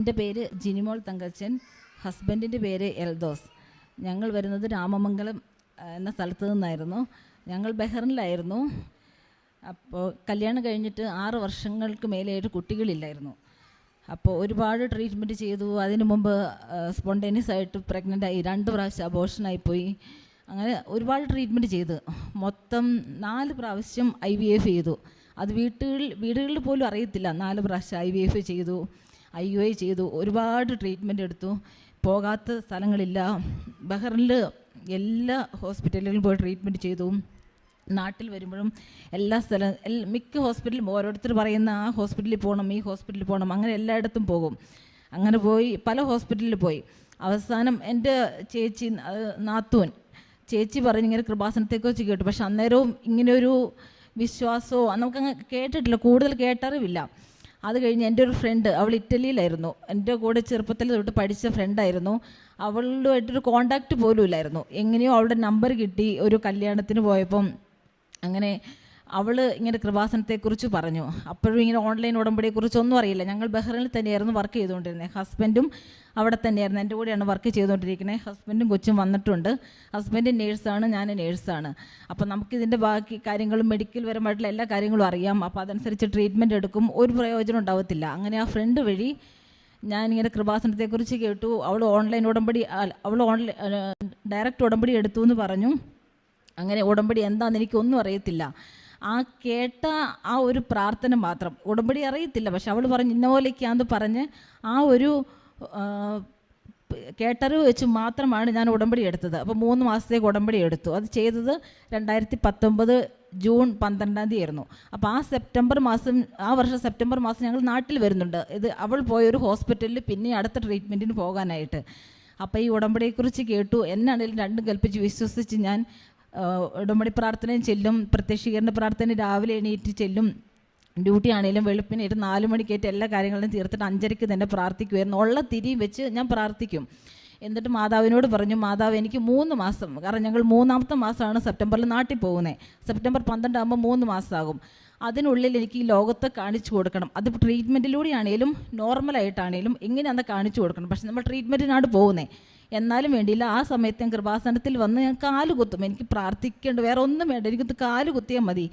എന്റെ പേര് ജിനിമോൾ തങ്കച്ചൻ ഹസ്ബൻഡിന്റെ പേര് എൽദോസ്. ഞങ്ങൾ വരുന്നത് രാമമംഗലം എന്ന സ്ഥലത്ത് നിന്നായിരുന്നു. ഞങ്ങൾ ബഹ്റിനിലായിരുന്നു. അപ്പോൾ കല്യാണം കഴിഞ്ഞിട്ട് ആറ് വർഷങ്ങൾക്ക് മേലെയായിട്ട് കുട്ടികളില്ലായിരുന്നു. അപ്പോൾ ഒരുപാട് ട്രീറ്റ്മെന്റ് ചെയ്തു. അതിനു മുമ്പ് സ്പോണ്ടേനിയസ് ആയിട്ട് പ്രഗ്നന്റ് ആയി. രണ്ട് പ്രാവശ്യം അബോഷനായിപ്പോയി അങ്ങനെ ഒരുപാട് ട്രീറ്റ്മെന്റ് ചെയ്തു. മൊത്തം നാല് പ്രാവശ്യം ഐ വി എഫ് ചെയ്തു. അത് വീട്ടുകളിൽ വീടുകളിൽ പോലും അറിയത്തില്ല. നാല് പ്രാവശ്യം ഐ വി എഫ് ചെയ്തു. ഐ യു ഐ ചെയ്തു ഒരുപാട് ട്രീറ്റ്മെന്റ് എടുത്തു. പോകാത്ത സ്ഥലങ്ങളില്ല. ബഹ്റിനിൽ എല്ലാ ഹോസ്പിറ്റലുകളിലും പോയി ട്രീറ്റ്മെന്റ് ചെയ്തു. നാട്ടിൽ വരുമ്പോഴും എല്ലാ സ്ഥലം മിക്ക ഹോസ്പിറ്റലും ഓരോരുത്തർ പറയുന്ന ആ ഹോസ്പിറ്റലിൽ പോകണം ഈ ഹോസ്പിറ്റലിൽ പോകണം അങ്ങനെ എല്ലായിടത്തും പോകും. അങ്ങനെ പോയി പല ഹോസ്പിറ്റലിൽ പോയി. അവസാനം എന്റെ ചേച്ചി നാത്തൂൻ ചേച്ചി പറഞ്ഞ് ഇങ്ങനെ കൃപാസനത്തെക്കുറിച്ച് കേട്ടു. പക്ഷെ അന്നേരവും ഇങ്ങനെയൊരു വിശ്വാസമോ നമുക്കങ്ങ് കേട്ടിട്ടില്ല. കൂടുതൽ കേട്ടറിവില്ല. അത് കഴിഞ്ഞ് എന്റെ ഒരു ഫ്രണ്ട് അവൾ ഇറ്റലിയിലായിരുന്നു. എന്റെ കൂടെ ചെറുപ്പത്തിൽ തൊട്ട് പഠിച്ച ഫ്രണ്ടായിരുന്നു അവളുമായിട്ടൊരു കോണ്ടാക്റ്റ് പോലും ഇല്ലായിരുന്നു എങ്ങനെയോ അവളുടെ നമ്പർ കിട്ടി ഒരു കല്യാണത്തിന് പോയപ്പം. അങ്ങനെ അവൾ ഇങ്ങനെ കൃപാസനത്തെക്കുറിച്ച് പറഞ്ഞു. അപ്പോഴും ഇങ്ങനെ ഓൺലൈൻ ഉടമ്പടിയെക്കുറിച്ചൊന്നും അറിയില്ല. ഞങ്ങൾ ബഹ്റിനിൽ തന്നെയായിരുന്നു വർക്ക് ചെയ്തുകൊണ്ടിരുന്നത് ഹസ്ബൻഡും അവിടെ തന്നെയായിരുന്നു. എന്റെ കൂടെയാണ് വർക്ക് ചെയ്തുകൊണ്ടിരിക്കുന്നത് ഹസ്ബൻഡും കൊച്ചും വന്നിട്ടുണ്ട്. ഹസ്ബൻഡ് നേഴ്സാണ് ഞാൻ നേഴ്സാണ് അപ്പോൾ നമുക്കിതിന്റെ ബാക്കി കാര്യങ്ങളും മെഡിക്കൽ പരമായിട്ടുള്ള എല്ലാ കാര്യങ്ങളും അറിയാം. അപ്പോൾ അതനുസരിച്ച് ട്രീറ്റ്മെന്റ് എടുക്കും. ഒരു പ്രയോജനം ഉണ്ടാവത്തില്ല. അങ്ങനെ ആ ഫ്രണ്ട് വഴി ഞാനിങ്ങനെ കൃപാസനത്തെക്കുറിച്ച് കേട്ടു. അവൾ ഓൺലൈൻ ഉടമ്പടി അവൾ ഓൺലൈൻ ഡയറക്റ്റ് ഉടമ്പടി എടുത്തു എന്ന് പറഞ്ഞു. അങ്ങനെ ഉടമ്പടി എന്താണെന്ന് എനിക്കൊന്നും അറിയത്തില്ല. ആ കേട്ട ആ ഒരു പ്രാർത്ഥന മാത്രം. ഉടമ്പടി അറിയത്തില്ല. പക്ഷെ അവൾ പറഞ്ഞു ഇന്ന പോലെയൊക്കെയാന്ന് പറഞ്ഞ് ആ ഒരു കേട്ടറിവ് വെച്ച് മാത്രമാണ് ഞാൻ ഉടമ്പടി എടുത്തത്. അപ്പോൾ മൂന്ന് മാസത്തേക്ക് ഉടമ്പടി എടുത്തു. അത് ചെയ്തത് രണ്ടായിരത്തി പത്തൊമ്പത് ജൂൺ പന്ത്രണ്ടാം തീയതി ആയിരുന്നു അപ്പോൾ ആ സെപ്റ്റംബർ മാസം ആ വർഷം സെപ്റ്റംബർ മാസം ഞങ്ങൾ നാട്ടിൽ വരുന്നുണ്ട്. ഇത് അവൾ പോയ ഒരു ഹോസ്പിറ്റലിൽ പിന്നെ അടുത്ത ട്രീറ്റ്മെന്റിന് പോകാനായിട്ട്. അപ്പോൾ ഈ ഉടമ്പടിയെക്കുറിച്ച് കേട്ടു. എന്നാണേലും രണ്ടും കൽപ്പിച്ച് വിശ്വസിച്ച് ഞാൻ ഉടമ്പടി പ്രാർത്ഥനയും ചെല്ലും പ്രത്യക്ഷീകരണ പ്രാർത്ഥന രാവിലെ എണീറ്റ് ചെല്ലും. ഡ്യൂട്ടി ആണെങ്കിലും വെളുപ്പിന് ഒരു നാല് മണിക്കേറ്റ് എല്ലാ കാര്യങ്ങളും തീർത്തിട്ട് അഞ്ചരയ്ക്ക് തന്നെ പ്രാർത്ഥിക്കുമായിരുന്നു ഉള്ള തിരിയും വെച്ച് ഞാൻ പ്രാർത്ഥിക്കും. എന്നിട്ട് മാതാവിനോട് പറഞ്ഞു മാതാവ് എനിക്ക് മൂന്ന് മാസം കാരണം ഞങ്ങൾ മൂന്നാമത്തെ മാസമാണ് സെപ്റ്റംബറിൽ നാട്ടിൽ പോകുന്നത് സെപ്റ്റംബർ പന്ത്രണ്ടാകുമ്പോൾ മൂന്ന് മാസമാകും അതിനുള്ളിൽ എനിക്ക് ഈ ലോകത്തെ കാണിച്ചു കൊടുക്കണം. അത് ട്രീറ്റ്മെന്റിലൂടെ ആണെങ്കിലും നോർമലായിട്ടാണെങ്കിലും ഇങ്ങനെയാണെന്ന് കാണിച്ചു കൊടുക്കണം. പക്ഷെ നമ്മൾ ട്രീറ്റ്മെന്റിനാണ് പോകുന്നത് എന്നാലും വേണ്ടിയില്ല ആ സമയത്ത് ഞാൻ കൃപാസനത്തിൽ വന്ന് ഞാൻ കാൽ കുത്തും. എനിക്ക് പ്രാർത്ഥിക്കേണ്ട വേറെ ഒന്നും വേണ്ട എനിക്ക് കാൽ കുത്തിയാൽ മതി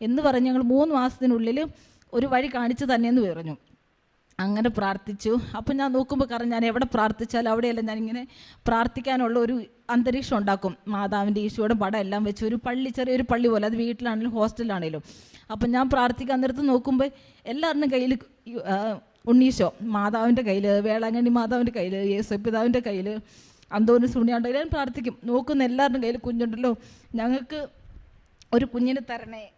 എന്ന് പറഞ്ഞ് ഞങ്ങൾ മൂന്ന് മാസത്തിനുള്ളിൽ ഒരു വഴി കാണിച്ചു തന്നെയെന്ന് പറഞ്ഞു അങ്ങനെ പ്രാർത്ഥിച്ചു. അപ്പം ഞാൻ നോക്കുമ്പോൾ കാരണം ഞാൻ എവിടെ പ്രാർത്ഥിച്ചാലും അവിടെയല്ല ഞാനിങ്ങനെ പ്രാർത്ഥിക്കാനുള്ള ഒരു അന്തരീക്ഷം ഉണ്ടാക്കും. മാതാവിന്റെ ഈശോയുടെ പടം എല്ലാം വെച്ച് ഒരു പള്ളി ചെറിയൊരു പള്ളി പോലെ. അത് വീട്ടിലാണെങ്കിലും ഹോസ്റ്റലിലാണെങ്കിലും അപ്പം ഞാൻ പ്രാർത്ഥിക്കാൻ നേരത്ത് നോക്കുമ്പോൾ എല്ലാവരുടെയും കയ്യിൽ ഉണ്ണീശോ. മാതാവിന്റെ കയ്യിൽ വേളാങ്കണ്ണി മാതാവിന്റെ കയ്യിൽ യേസപ്പിതാവിന്റെ കയ്യിൽ അന്തോനി സുണിയാണ്ട് ഞാൻ പ്രാർത്ഥിക്കും. നോക്കുന്ന എല്ലാവരുടെയും കയ്യിൽ കുഞ്ഞുണ്ടല്ലോ. ഞങ്ങൾക്ക് ഒരു കുഞ്ഞിനെ തരണേ.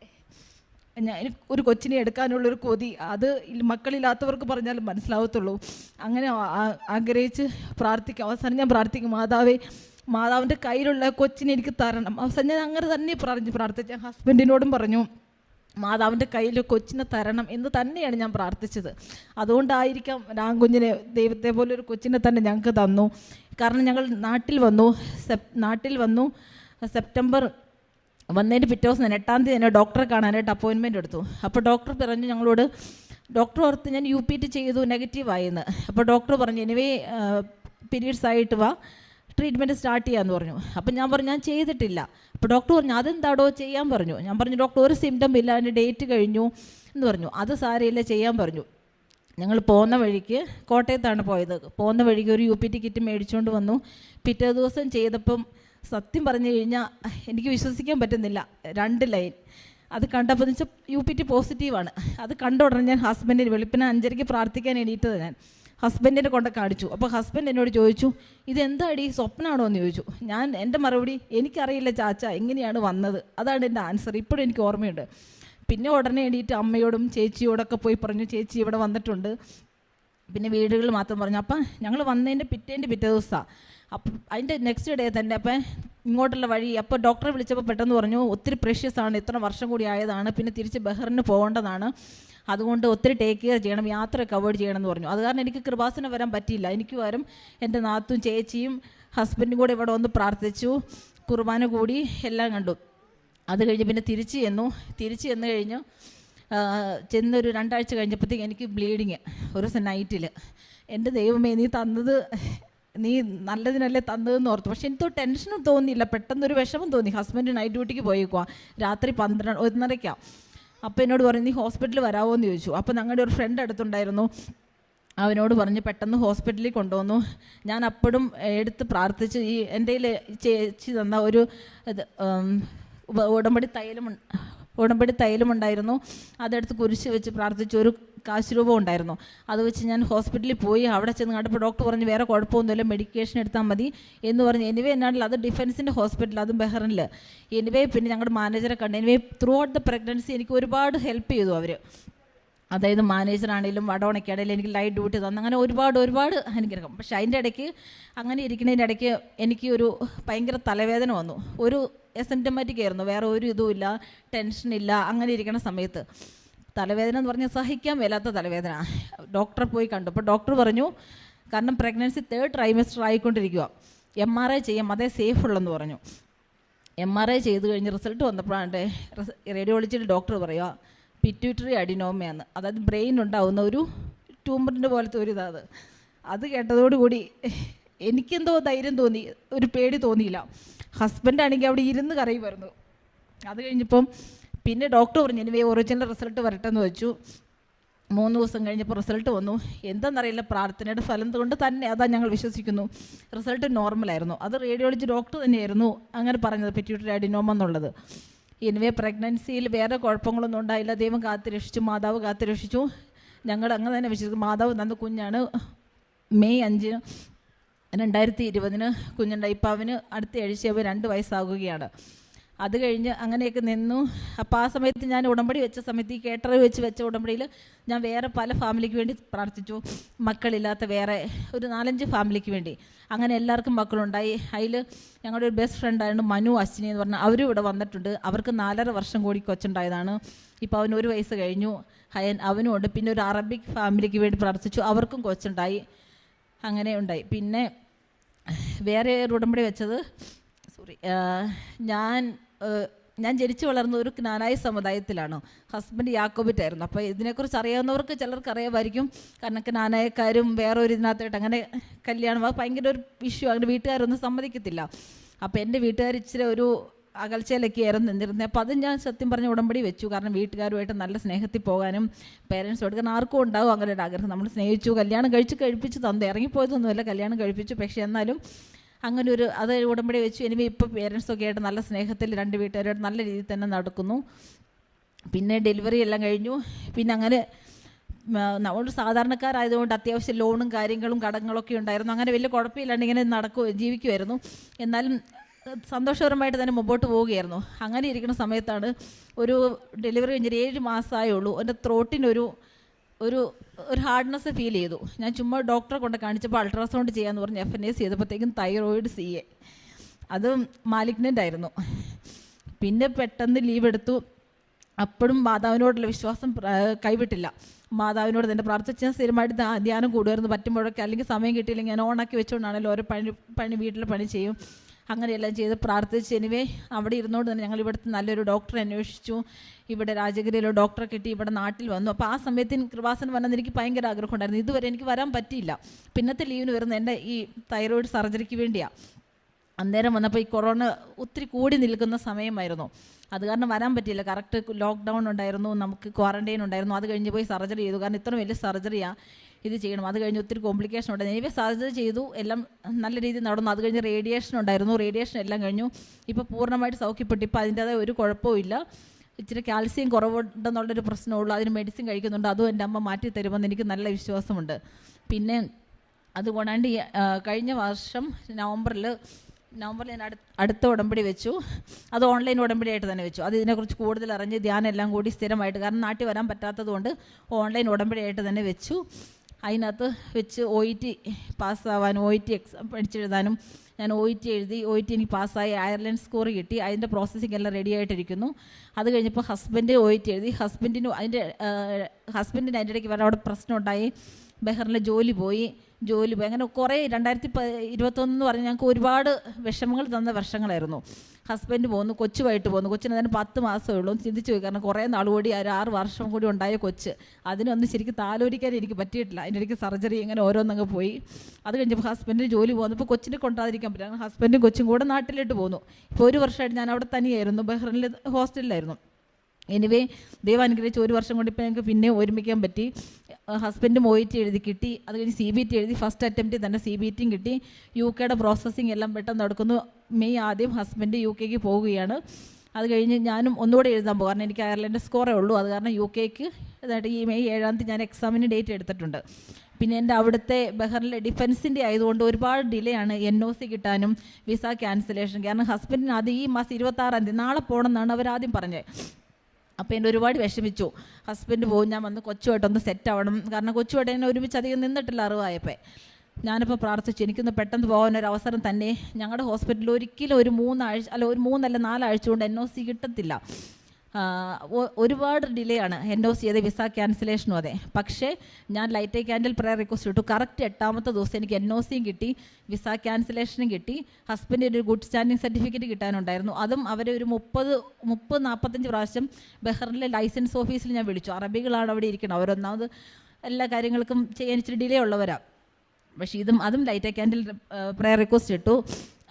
ഞാൻ ഒരു കൊച്ചിനെ എടുക്കാനുള്ളൊരു കൊതി അത് മക്കളില്ലാത്തവർക്ക് പറഞ്ഞാലും മനസ്സിലാവത്തുള്ളൂ. അങ്ങനെ ആഗ്രഹിച്ച് പ്രാർത്ഥിക്കും. അവസാനം ഞാൻ പ്രാർത്ഥിക്കും മാതാവേ മാതാവിന്റെ കയ്യിലുള്ള കൊച്ചിനെ എനിക്ക് തരണം. അവസാനം ഞാൻ അങ്ങനെ തന്നെ പറഞ്ഞു പ്രാർത്ഥിച്ച ഹസ്ബൻഡിനോടും പറഞ്ഞു മാതാവിന്റെ കയ്യിൽ കൊച്ചിനെ തരണം എന്ന് തന്നെയാണ് ഞാൻ പ്രാർത്ഥിച്ചത്. അതുകൊണ്ടായിരിക്കാം രാങ്കുഞ്ഞിനെ ദൈവത്തെ പോലെ ഒരു കൊച്ചിനെ തന്നെ ഞങ്ങൾക്ക് തന്നു. കാരണം ഞങ്ങൾ നാട്ടിൽ വന്നു നാട്ടിൽ വന്നു സെപ്റ്റംബർ വന്നതിന് പിറ്റേ ദിവസം തന്നെ എട്ടാം തീയതി തന്നെ ഡോക്ടറെ കാണാനായിട്ട് അപ്പോയിൻമെന്റ് എടുത്തു. അപ്പോൾ ഡോക്ടർ പറഞ്ഞു ഞങ്ങളോട് ഡോക്ടർ ഓർത്ത് ഞാൻ യു പി ടി ചെയ്തു നെഗറ്റീവ് ആയിരുന്നു അപ്പോൾ ഡോക്ടർ പറഞ്ഞു എനിവേ പീരീഡ്സ് ആയിട്ട് വാ ട്രീറ്റ്മെന്റ് സ്റ്റാർട്ട് ചെയ്യാമെന്ന് പറഞ്ഞു. അപ്പം ഞാൻ പറഞ്ഞു ഞാൻ ചെയ്തിട്ടില്ല. അപ്പോൾ ഡോക്ടർ പറഞ്ഞു അതെന്താടോ ചെയ്യാൻ പറഞ്ഞു? ഞാൻ പറഞ്ഞു ഡോക്ടർ ഒരു സിംറ്റം ഇല്ല അതിന്റെ ഡേറ്റ് കഴിഞ്ഞു എന്ന് പറഞ്ഞു. അത് സാരമില്ല ചെയ്യാൻ പറഞ്ഞു. ഞങ്ങൾ പോകുന്ന വഴിക്ക് കോട്ടയത്താണ് പോയത്. പോകുന്ന വഴിക്ക് ഒരു യു പി ടി കിറ്റ് മേടിച്ചുകൊണ്ട് വന്നു. പിറ്റേ ദിവസം ചെയ്തപ്പം സത്യം പറഞ്ഞു കഴിഞ്ഞാൽ എനിക്ക് വിശ്വസിക്കാൻ പറ്റുന്നില്ല. രണ്ട് ലൈൻ. അത് കണ്ടപ്പോൾ വെച്ചാൽ യു പി ടി പോസിറ്റീവാണ്. അത് കണ്ട ഉടനെ ഞാൻ ഹസ്ബൻഡിന് വെളുപ്പിന് അഞ്ചരയ്ക്ക് പ്രാർത്ഥിക്കാൻ എണീറ്റത് ഞാൻ. ഹസ്ബൻഡിനെ കൊണ്ട് കാണിച്ചു. അപ്പോൾ ഹസ്ബൻഡ് എന്നോട് ചോദിച്ചു ഇതെന്താടി സ്വപ്നമാണോ എന്ന് ചോദിച്ചു. ഞാൻ എന്റെ മറുപടി എനിക്കറിയില്ല ചാച്ച എങ്ങനെയാണ് വന്നത്? അതാണ് എന്റെ ആൻസർ. ഇപ്പോഴും എനിക്ക് ഓർമ്മയുണ്ട്. പിന്നെ ഉടനെ എണീറ്റ് അമ്മയോടും ചേച്ചിയോടൊക്കെ പോയി പറഞ്ഞു ചേച്ചി ഇവിടെ വന്നിട്ടുണ്ട്. പിന്നെ വീടുകളിൽ മാത്രം പറഞ്ഞു അപ്പം ഞങ്ങൾ വന്നതിന്റെ പിറ്റേന്റെ പിറ്റേ ദിവസമാണ് അപ്പം അതിന്റെ നെക്സ്റ്റ് ഡേ തന്നെ അപ്പം ഇങ്ങോട്ടുള്ള വഴി അപ്പോൾ ഡോക്ടറെ വിളിച്ചപ്പോൾ പെട്ടെന്ന് പറഞ്ഞു ഒത്തിരി പ്രഷ്യസ് ആണ് ഇത്ര വർഷം കൂടി ആയതാണ് പിന്നെ തിരിച്ച് ബഹറിന് പോകേണ്ടതാണ്. അതുകൊണ്ട് ഒത്തിരി ടേക്ക് കെയർ ചെയ്യണം യാത്രയൊക്കെ അവോയ്ഡ് ചെയ്യണം എന്ന് പറഞ്ഞു. അത് കാരണം എനിക്ക് കൃപാസനം വരാൻ പറ്റിയില്ല. എനിക്ക് വരും എന്റെ നാത്തും ചേച്ചിയും ഹസ്ബൻഡും കൂടെ ഇവിടെ വന്ന് പ്രാർത്ഥിച്ചു. കുർബാന കൂടി എല്ലാം കണ്ടു. അത് കഴിഞ്ഞ് പിന്നെ തിരിച്ച് ചെന്നു. തിരിച്ച് ചെന്ന് കഴിഞ്ഞു ചെന്നൊരു രണ്ടാഴ്ച കഴിഞ്ഞപ്പോഴത്തേക്ക് എനിക്ക് ബ്ലീഡിങ് ഒരു ദിവസം നൈറ്റിൽ എന്റെ ദൈവമേ നീ തന്നത് നീ നല്ലതിനല്ലേ തന്നതെന്ന് ഓർത്തു. പക്ഷെ എനിക്ക് ടെൻഷനും തോന്നിയില്ല. പെട്ടെന്നൊരു വിഷമം തോന്നി. ഹസ്ബൻഡ് നൈറ്റ് ഡ്യൂട്ടിക്ക് പോയേക്കുവാ. രാത്രി പന്ത്രണ്ട് ഒന്നരയ്ക്കാണ് അപ്പോൾ എന്നോട് പറഞ്ഞു നീ ഹോസ്പിറ്റലിൽ വരാമോ എന്ന് ചോദിച്ചു. അപ്പോൾ ഞങ്ങളുടെ ഒരു ഫ്രണ്ട് അടുത്തുണ്ടായിരുന്നു. അവനോട് പറഞ്ഞ് പെട്ടെന്ന് ഹോസ്പിറ്റലിൽ കൊണ്ടുവന്നു. ഞാൻ അപ്പോഴും എടുത്ത് പ്രാർത്ഥിച്ച് ഈ എന്റെ ചേച്ചി തന്ന ഒരു ഇത് ഉടമ്പടി ഉപ- ഉടമ്പടി തൈലം ഉണ്ടായിരുന്നു. അതെടുത്ത് കുരിശ് വെച്ച് പ്രാർത്ഥിച്ച ഒരു കാശ് രൂപം ഉണ്ടായിരുന്നു. അത് വെച്ച് ഞാൻ ഹോസ്പിറ്റലിൽ പോയി. അവിടെ ചെന്ന് കണ്ടപ്പോൾ ഡോക്ടർ പറഞ്ഞു വേറെ കുഴപ്പമൊന്നുമില്ല മെഡിക്കേഷൻ എടുത്താൽ മതി. എന്ന് പറഞ്ഞ്. എനിവേ എന്നാണല്ലോ അത് ഡിഫൻസിന്റെ ഹോസ്പിറ്റൽ അതും ബെഹ്റിനിൽ എനിവേ പിന്നെ ഞങ്ങളുടെ മാനേജറെ കണ്ട്. Anyway throughout the pregnancy എനിക്ക് ഒരുപാട് ഹെൽപ്പ് ചെയ്തു അവർ അതായത് മാനേജറാണേലും വടവണയ്ക്കാണേലും എനിക്ക് ലൈറ്റ് ഡ്യൂട്ടി തന്നു. അങ്ങനെ ഒരുപാട് ഒരുപാട് അനുഗ്രഹം. പക്ഷെ അതിന്റെ ഇടയ്ക്ക് അങ്ങനെ ഇരിക്കുന്നതിന്റെ ഇടയ്ക്ക് എനിക്ക് ഒരു ഭയങ്കര തലവേദന വന്നു. ഒരു എസെന്റമാറ്റിക് ആയിരുന്നു. വേറെ ഒരു ഇതുമില്ല ടെൻഷനില്ല അങ്ങനെ ഇരിക്കുന്ന സമയത്ത്. തലവേദന എന്ന് പറഞ്ഞാൽ സഹിക്കാൻ മേലാത്ത തലവേദന. ഡോക്ടറെ പോയി കണ്ടു. അപ്പോൾ ഡോക്ടർ പറഞ്ഞു കാരണം പ്രഗ്നൻസി തേർഡ് ട്രൈമസ്റ്റർ ആയിക്കൊണ്ടിരിക്കുക എം ആർ ഐ ചെയ്യാം അതേ സേഫ് ഉള്ളെന്ന് പറഞ്ഞു. എം ആർ ഐ ചെയ്ത് കഴിഞ്ഞ് റിസൾട്ട് വന്നപ്പോഴാണ്ട് റേഡിയോളജിയിൽ ഡോക്ടർ പറയുക പിറ്റ്യൂട്ടറി അഡിനോമയാണ് അതായത് ബ്രെയിൻ ഉണ്ടാവുന്ന ഒരു ട്യൂമറിന്റെ പോലത്തെ ഒരു ഇതാണ് അത് കേട്ടതോടുകൂടി എനിക്കെന്തോ ധൈര്യം തോന്നി ഒരു പേടി തോന്നിയില്ല. ഹസ്ബൻഡ് ആണെങ്കിൽ അവിടെ ഇരുന്ന് കരയുമായിരുന്നു. അത് കഴിഞ്ഞപ്പം പിന്നെ ഡോക്ടർ പറഞ്ഞു ഇനി ഒറിജിനൽ റിസൾട്ട് വരട്ടെ എന്ന് വെച്ചു. മൂന്ന് ദിവസം കഴിഞ്ഞപ്പോൾ റിസൾട്ട് വന്നു. എന്തെന്നറിയില്ല പ്രാർത്ഥനയുടെ ഫലം കൊണ്ട് തന്നെ അതാ ഞങ്ങൾ വിശ്വസിക്കുന്നു. റിസൾട്ട് നോർമലായിരുന്നു അത് റേഡിയോളജി ഡോക്ടർ തന്നെയായിരുന്നു അങ്ങനെ പറഞ്ഞത് പെറ്റ്യൂട്ടറി അഡിനോമ എന്നുള്ളത്. എനിവേ പ്രഗ്നൻസിയിൽ വേറെ കുഴപ്പങ്ങളൊന്നും ഉണ്ടായില്ല. ദൈവം കാത്തു രക്ഷിച്ചു മാതാവ് കാത്തു രക്ഷിച്ചു ഞങ്ങൾ അങ്ങനെ തന്നെ വിശ്വസിക്കും മാതാവ് തന്ന കുഞ്ഞാണ് മെയ് അഞ്ചിന് രണ്ടായിരത്തി ഇരുപതിന് കുഞ്ഞുണ്ടായി. ഇപ്പം അവന് അടുത്ത ആഴ്ച രണ്ട് വയസ്സാകുകയാണ്. അത് കഴിഞ്ഞ് അങ്ങനെയൊക്കെ നിന്നു. അപ്പോൾ ആ സമയത്ത് ഞാൻ ഉടമ്പടി വെച്ച സമയത്ത് ഈ കേട്ടറി വെച്ച് വെച്ച ഉടമ്പടിയിൽ ഞാൻ വേറെ പല ഫാമിലിക്ക് വേണ്ടി പ്രാർത്ഥിച്ചു. മക്കളില്ലാത്ത വേറെ ഒരു നാലഞ്ച് ഫാമിലിക്ക് വേണ്ടി. അങ്ങനെ എല്ലാവർക്കും മക്കളുണ്ടായി. അതിൽ ഞങ്ങളുടെ ഒരു ബെസ്റ്റ് ഫ്രണ്ടായിരുന്നു മനു അശ്വിനി എന്ന് പറഞ്ഞാൽ അവരും ഇവിടെ വന്നിട്ടുണ്ട്. അവർക്ക് നാലര വർഷം കൂടി കൊച്ചുണ്ടായതാണ്. ഇപ്പോൾ അവന് ഒരു വയസ്സ് കഴിഞ്ഞു. ഹയൻ അവനും ഉണ്ട്. പിന്നെ ഒരു അറബിക് ഫാമിലിക്ക് വേണ്ടി പ്രാർത്ഥിച്ചു. അവർക്കും കൊച്ചുണ്ടായി. അങ്ങനെ ഉണ്ടായി. പിന്നെ വേറെ ഒരു ഉടമ്പടി വെച്ചത് സോറി ഞാൻ ഞാൻ ജനിച്ചു വളർന്ന ഒരു ജ്ഞാനായ സമുദായത്തിലാണ്. ഹസ്ബൻഡ് യാക്കോബിറ്റായിരുന്നു അപ്പോൾ ഇതിനെക്കുറിച്ച് അറിയാവുന്നവർക്ക് ചിലർക്ക് അറിയാമായിരിക്കും. കാരണം ജ്ഞാനായക്കാരും വേറെ ഒരു ഇതിനകത്തായിട്ട് അങ്ങനെ കല്യാണം അത് ഭയങ്കര ഒരു ഇഷ്യൂ അങ്ങനെ വീട്ടുകാരൊന്നും സമ്മതിക്കത്തില്ല. അപ്പോൾ എന്റെ വീട്ടുകാർ ഇച്ചിരി ഒരു അകൽച്ചയിലൊക്കെ ഏറെ നിന്നിരുന്നത് അപ്പോൾ അത് ഞാൻ സത്യം പറഞ്ഞ ഉടമ്പടി വെച്ചു. കാരണം വീട്ടുകാരുമായിട്ട് നല്ല സ്നേഹത്തിൽ പോകാനും പേരൻസോട് കാരണം ആർക്കും ഉണ്ടാവും അങ്ങനെ ഒരു ആഗ്രഹം. നമ്മൾ സ്നേഹിച്ചു കല്യാണം കഴിച്ച് കഴിപ്പിച്ച് തന്നു. ഇറങ്ങിപ്പോയതൊന്നുമല്ല കല്യാണം കഴിപ്പിച്ചു. പക്ഷേ എന്നാലും അങ്ങനെ ഒരു അത് ഉടമ്പടി വെച്ചു. ഇനി ഇപ്പോൾ പേരൻസൊക്കെ ആയിട്ട് നല്ല സ്നേഹത്തിൽ രണ്ട് വീട്ടുകാരുമായിട്ട് നല്ല രീതിയിൽ തന്നെ നടക്കുന്നു. പിന്നെ ഡെലിവറി എല്ലാം കഴിഞ്ഞു. പിന്നെ അങ്ങനെ നമ്മൾ സാധാരണക്കാരായതുകൊണ്ട് അത്യാവശ്യം ലോണും കാര്യങ്ങളും കടങ്ങളൊക്കെ ഉണ്ടായിരുന്നു. അങ്ങനെ വലിയ കുഴപ്പമില്ലാണ്ട് ഇങ്ങനെ നടക്കുക ജീവിക്കുമായിരുന്നു എന്നാലും ഏഹ്, സന്തോഷകരമായിട്ട് തന്നെ മുമ്പോട്ട് പോവുകയായിരുന്നു. അങ്ങനെ ഇരിക്കുന്ന സമയത്താണ് ഒരു ഡെലിവറി കഴിഞ്ഞൊരു ഏഴ് മാസമായേ ഉള്ളൂ എന്റെ ത്രോട്ടിനൊരു ഒരു ഒരു ഹാർഡ്നെസ് ഫീൽ ചെയ്തു. ഞാൻ ചുമ്മാ ഡോക്ടറെ കൊണ്ട് കാണിച്ചപ്പോൾ അൾട്രാസൗണ്ട് ചെയ്യാമെന്ന് പറഞ്ഞ് എഫ് എൻ എസ് ചെയ്തപ്പോഴത്തേക്കും തൈറോയിഡ് സി എ അതും മാലിഗ്നന്റ് ആയിരുന്നു. പിന്നെ പെട്ടെന്ന് ലീവ് എടുത്തു. അപ്പോഴും മാതാവിനോടുള്ള വിശ്വാസം കൈവിട്ടില്ല. മാതാവിനോട് തന്നെ പ്രാർത്ഥിച്ച് ഞാൻ സ്ഥിരമായിട്ട് ധ്യാനം കൂടുമായിരുന്നു. പറ്റുമ്പോഴൊക്കെ അല്ലെങ്കിൽ സമയം കിട്ടിയില്ലെങ്കിൽ ഞാൻ ഓണാക്കി വെച്ചുകൊണ്ടാണല്ലോ ഓരോ പണി പണി വീട്ടിൽ പണി ചെയ്യും. അങ്ങനെയെല്ലാം ചെയ്ത് പ്രാർത്ഥിച്ച് എനിവേ അവിടെ ഇരുന്നുകൊണ്ട് തന്നെ ഞങ്ങൾ ഇവിടുത്തെ നല്ലൊരു ഡോക്ടറെ അന്വേഷിച്ചു. ഇവിടെ രാജഗിരിയിലോ ഡോക്ടറെ കിട്ടി ഇവിടെ നാട്ടിൽ വന്നു. അപ്പോൾ ആ സമയത്തിന് കൃപാസൻ വന്നെന്ന് എനിക്ക് ഭയങ്കര ആഗ്രഹം ഉണ്ടായിരുന്നു ഇതുവരെ എനിക്ക് വരാൻ പറ്റിയില്ല. പിന്നത്തെ ലീവിന് വരുന്ന എന്റെ ഈ തൈറോയിഡ് സർജറിക്ക് വേണ്ടിയാണ് അന്നേരം വന്നപ്പോൾ ഈ കൊറോണ ഒത്തിരി കൂടി നിൽക്കുന്ന സമയമായിരുന്നു. അത് കാരണം വരാൻ പറ്റിയില്ല. കറക്റ്റ് ലോക്ക്ഡൗൺ ഉണ്ടായിരുന്നു. നമുക്ക് ക്വാറന്റൈൻ ഉണ്ടായിരുന്നു. അത് കഴിഞ്ഞ് പോയി സർജറി ചെയ്തു. കാരണം ഇത്ര വലിയ സർജറിയാണ് ഇത് ചെയ്യണം. അത് കഴിഞ്ഞ് ഒത്തിരി കോംപ്ലിക്കേഷൻ ഉണ്ടായിരുന്നു. എനിവേ സർജറി ചെയ്തു. എല്ലാം നല്ല രീതിയിൽ നടന്നു. അത് കഴിഞ്ഞ് റേഡിയേഷൻ ഉണ്ടായിരുന്നു. റേഡിയേഷൻ എല്ലാം കഴിഞ്ഞു. ഇപ്പോൾ പൂർണമായിട്ട് സൗഖ്യപ്പെട്ടു. ഇപ്പോൾ അതിന്റേതായ ഒരു കുഴപ്പവും ഇല്ല. ഇച്ചിരി കാൽസ്യം കുറവുണ്ടെന്നുള്ളൊരു പ്രശ്നമുള്ളൂ അതിന് മെഡിസിൻ കഴിക്കുന്നുണ്ട്. അതും എന്റെ അമ്മ മാറ്റി തരുമെന്ന് എനിക്ക് നല്ല വിശ്വാസമുണ്ട്. പിന്നെ അതുകൊണ്ടാണ്ട് കഴിഞ്ഞ വർഷം നവംബറിൽ നവംബറിൽ ഞാൻ അടുത്ത ഉടമ്പടി വെച്ചു. അത് ഓൺലൈൻ ഉടമ്പടി ആയിട്ട് തന്നെ വെച്ചു. അത് ഇതിനെക്കുറിച്ച് കൂടുതൽ അറിഞ്ഞ് ധ്യാനം എല്ലാം കൂടി സ്ഥിരമായിട്ട് കാരണം നാട്ടിൽ വരാൻ പറ്റാത്തതുകൊണ്ട് ഓൺലൈൻ ഉടമ്പടി ആയിട്ട് തന്നെ വെച്ചു. അതിനകത്ത് വെച്ച് ഒ ഇ ടി പാസ്സാവാനും ഒ ഇ ടി എക്സാം പഠിച്ചെഴുതാനും ഞാൻ ഒ ഇ ടി എഴുതി ഒ ഇ ടി എനിക്ക് പാസ്സായി അയർലൻഡ് സ്കോർ കിട്ടി അതിന്റെ പ്രോസസ്സിംഗ് എല്ലാം റെഡി ആയിട്ടിരിക്കുന്നു. അത് കഴിഞ്ഞപ്പോൾ ഹസ്ബൻഡ് ഒ ഇ ടി എഴുതി ഹസ്ബൻഡിന് അതിന്റെ ഹസ്ബൻഡിന് അതിന്റെ ഇടയ്ക്ക് വേറെ അവിടെ പ്രശ്നം ഉണ്ടായി. ബഹറിലെ ജോലി പോയി ജോലി പോയി. അങ്ങനെ കുറേ രണ്ടായിരത്തി ഇരുപത്തൊന്ന് എന്ന് പറഞ്ഞാൽ ഞങ്ങൾക്ക് ഒരുപാട് വിഷമങ്ങൾ തന്ന വർഷങ്ങളായിരുന്നു. ഹസ്ബൻഡ് പോകുന്നു കൊച്ചുമായിട്ട് പോകുന്നു കൊച്ചിന് അതിന് പത്ത് മാസമേ ഉള്ളൂ. ചിന്തിച്ചു പോയി കാരണം കുറേ നാൾ കൂടി ഒരു ആറ് വർഷം കൂടി ഉണ്ടായ കൊച്ച്. അതിനൊന്നും ശരിക്കും താലോലിക്കാൻ എനിക്ക് പറ്റിയിട്ടില്ല. അതിന്റെ ഇടയ്ക്ക് സർജറി ഇങ്ങനെ ഓരോന്നങ്ങ് പോയി. അത് കഴിഞ്ഞപ്പോൾ ഹസ്ബൻഡിന് ജോലി പോകുന്നപ്പോൾ കൊച്ചിനെ കൊണ്ടാതിരിക്കാൻ പറ്റില്ല. ഹസ്ബൻഡും കൊച്ചും കൂടെ നാട്ടിലോട്ട് പോകുന്നു ഇപ്പോൾ ഒരു വർഷമായിട്ട് ഞാൻ അവിടെ തനിയായിരുന്നു. ബഹ്റിനിൽ ഹോസ്റ്റലിലായിരുന്നു. എനിവേ ദൈവം അനുഗ്രഹിച്ച് ഒരു വർഷം കൊണ്ട് ഇപ്പോൾ ഞങ്ങൾക്ക് പിന്നെ ഒരുമിക്കാൻ പറ്റി. ഹസ്ബൻഡ് മോയിറ്റ് എഴുതി കിട്ടി. അത് കഴിഞ്ഞ് സി ബി ടി എഴുതി. ഫസ്റ്റ് അറ്റംപ്റ്റിൽ തന്നെ സി ബി ടിയും കിട്ടി. യു കെയുടെ പ്രോസസ്സിങ് എല്ലാം പെട്ടെന്ന് നടക്കുന്നു. മെയ് ആദ്യം ഹസ്ബൻഡ് യു കെക്ക് പോവുകയാണ്. അത് കഴിഞ്ഞ് ഞാനും ഒന്നുകൂടെ എഴുതാൻ പോകും. കാരണം എനിക്ക് അയർലൻഡ് സ്കോറേ ഉള്ളൂ. അത് കാരണം യു കെക്ക് അതായത് ഈ മെയ് ഏഴാം തീയതി ഞാൻ എക്സാമിന് ഡേറ്റ് എടുത്തിട്ടുണ്ട്. പിന്നെ എന്റെ അവിടുത്തെ ബഹറിലെ ഡിഫൻസിന്റെ ആയതുകൊണ്ട് ഒരുപാട് ഡിലേ ആണ്. എൻ ഒ സി കിട്ടാനും വിസ ക്യാൻസലേഷൻ കാരണം ഹസ്ബൻഡിന് അത് ഈ മാസം ഇരുപത്താറാം തീയതി നാളെ പോകണമെന്നാണ് അവർ ആദ്യം പറഞ്ഞത്. അപ്പോൾ എന്നെ ഒരുപാട് വിഷമിച്ചു. ഹസ്ബൻഡ് പോകും ഞാൻ വന്ന് കൊച്ചുമായിട്ടൊന്ന് സെറ്റ് ആവണം. കാരണം കൊച്ചുമായിട്ട് എന്നെ ഒരുമിച്ച് അധികം നിന്നിട്ടില്ല അറിവായപ്പോൾ ഞാനിപ്പോൾ പ്രാർത്ഥിച്ചു എനിക്കൊന്ന് പെട്ടെന്ന് പോകാൻ ഒരു അവസരം തന്നെ. ഞങ്ങളുടെ ഹോസ്പിറ്റലിൽ ഒരിക്കലും ഒരു മൂന്നാഴ്ച അല്ല ഒരു മൂന്നല്ല നാലാഴ്ച കൊണ്ട് എൻ ഒ സി കിട്ടത്തില്ല. ഒരുപാട് ഡിലേ ആണ്. എൻ ഒ സി അതെ വിസ ക്യാൻസലേഷനും അതെ. പക്ഷേ ഞാൻ ലൈറ്റ് ക്യാൻഡിൽ പ്രയർ റിക്വസ്റ്റ് ഇട്ടു. കറക്റ്റ് എട്ടാമത്തെ ദിവസം എനിക്ക് എൻ ഒ സിയും കിട്ടി വിസ ക്യാൻസലേഷനും കിട്ടി. ഹസ്ബൻഡിന് ഒരു ഗുഡ് സ്റ്റാൻഡിങ് സർട്ടിഫിക്കറ്റ് കിട്ടാനുണ്ടായിരുന്നു. അതും അവരെ ഒരു മുപ്പത് മുപ്പത് നാൽപ്പത്തഞ്ച് പ്രാവശ്യം ബഹ്റിനിലെ ലൈസൻസ് ഓഫീസിൽ ഞാൻ വിളിച്ചു. അറബികളാണ് അവിടെ ഇരിക്കുന്നത് അവരൊന്നാമത് എല്ലാ കാര്യങ്ങൾക്കും ചെയ്യാൻ ഇച്ചിരി ഡിലേ ഉള്ളവരാണ് പക്ഷേ ഇതും അതും ലൈറ്റ് ക്യാൻഡിൽ പ്രയർ റിക്വസ്റ്റ് ഇട്ടു.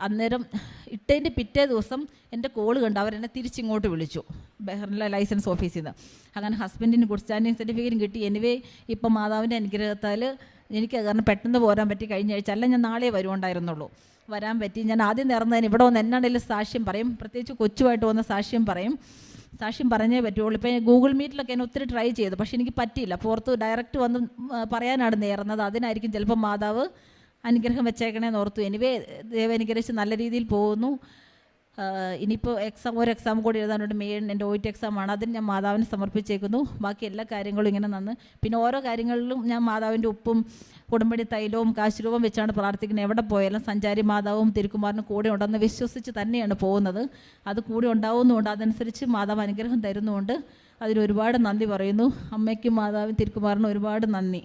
അന്നേരം ഇട്ടതിന്റെ പിറ്റേ ദിവസം എന്റെ കോൾ കണ്ട്. അവരെന്നെ തിരിച്ചിങ്ങോട്ട് വിളിച്ചു. ബഹ്റിനിലെ ലൈസൻസ് ഓഫീസിൽ നിന്ന്. അങ്ങനെ ഹസ്ബൻഡിന് ഗുഡ് സ്റ്റാൻഡിങ് സർട്ടിഫിക്കറ്റും കിട്ടി. എനിവേ ഇപ്പം മാതാവിന്റെ അനുഗ്രഹത്താൽ എനിക്ക് കാരണം പെട്ടെന്ന് പോരാൻ പറ്റി. കഴിഞ്ഞ ആഴ്ച അല്ല ഞാൻ നാളെ വരുമുണ്ടായിരുന്നുള്ളൂ വരാൻ പറ്റി. ഞാൻ ആദ്യം നേർന്നതിന് ഇവിടെ വന്ന് എന്നാണെങ്കിലും സാക്ഷ്യം പറയും? പ്രത്യേകിച്ച് കൊച്ചുമായിട്ട് വന്ന സാക്ഷ്യം പറയും. സാക്ഷ്യം പറഞ്ഞേ പറ്റുള്ളൂ. ഇപ്പം ഗൂഗിൾ മീറ്റിലൊക്കെ ഞാൻ ഒത്തിരി ട്രൈ ചെയ്തു. പക്ഷേ എനിക്ക് പറ്റിയില്ല. പുറത്ത് ഡയറക്റ്റ് വന്ന് പറയാനാണ് നേർന്നത്. അതിനായിരിക്കും ചിലപ്പോൾ മാതാവ് അനുഗ്രഹം വെച്ചേക്കണേന്ന് ഓർത്തു. എനിവേ ദൈവം അനുഗ്രഹിച്ച് നല്ല രീതിയിൽ പോകുന്നു. ഇനിയിപ്പോൾ എക്സാം ഒരു എക്സാം കൂടി എഴുതാനുണ്ട് മെയിൻ എന്റെ ഒയിറ്റ് എക്സാമാണ് അതിന് ഞാൻ മാതാവിന് സമർപ്പിച്ചേക്കുന്നു. ബാക്കി എല്ലാ കാര്യങ്ങളും ഇങ്ങനെ നന്ന്. പിന്നെ ഓരോ കാര്യങ്ങളിലും ഞാൻ മാതാവിന്റെ ഉപ്പും കുടുംബടി തൈലവും കാശുരൂപം വെച്ചാണ് പ്രാർത്ഥിക്കുന്നത്. എവിടെ പോയാലും സഞ്ചാരി മാതാവും തിരുക്കുമാറിനും കൂടെ ഉണ്ടെന്ന് വിശ്വസിച്ച് തന്നെയാണ് പോകുന്നത്. അത് കൂടെ ഉണ്ടാവുന്നുണ്ട്. അതനുസരിച്ച് മാതാവ് അനുഗ്രഹം തരുന്നുമുണ്ട് അതിന് ഒരുപാട് നന്ദി പറയുന്നു. അമ്മയ്ക്കും മാതാവും തിരുക്കുമാറിനും ഒരുപാട് നന്ദി.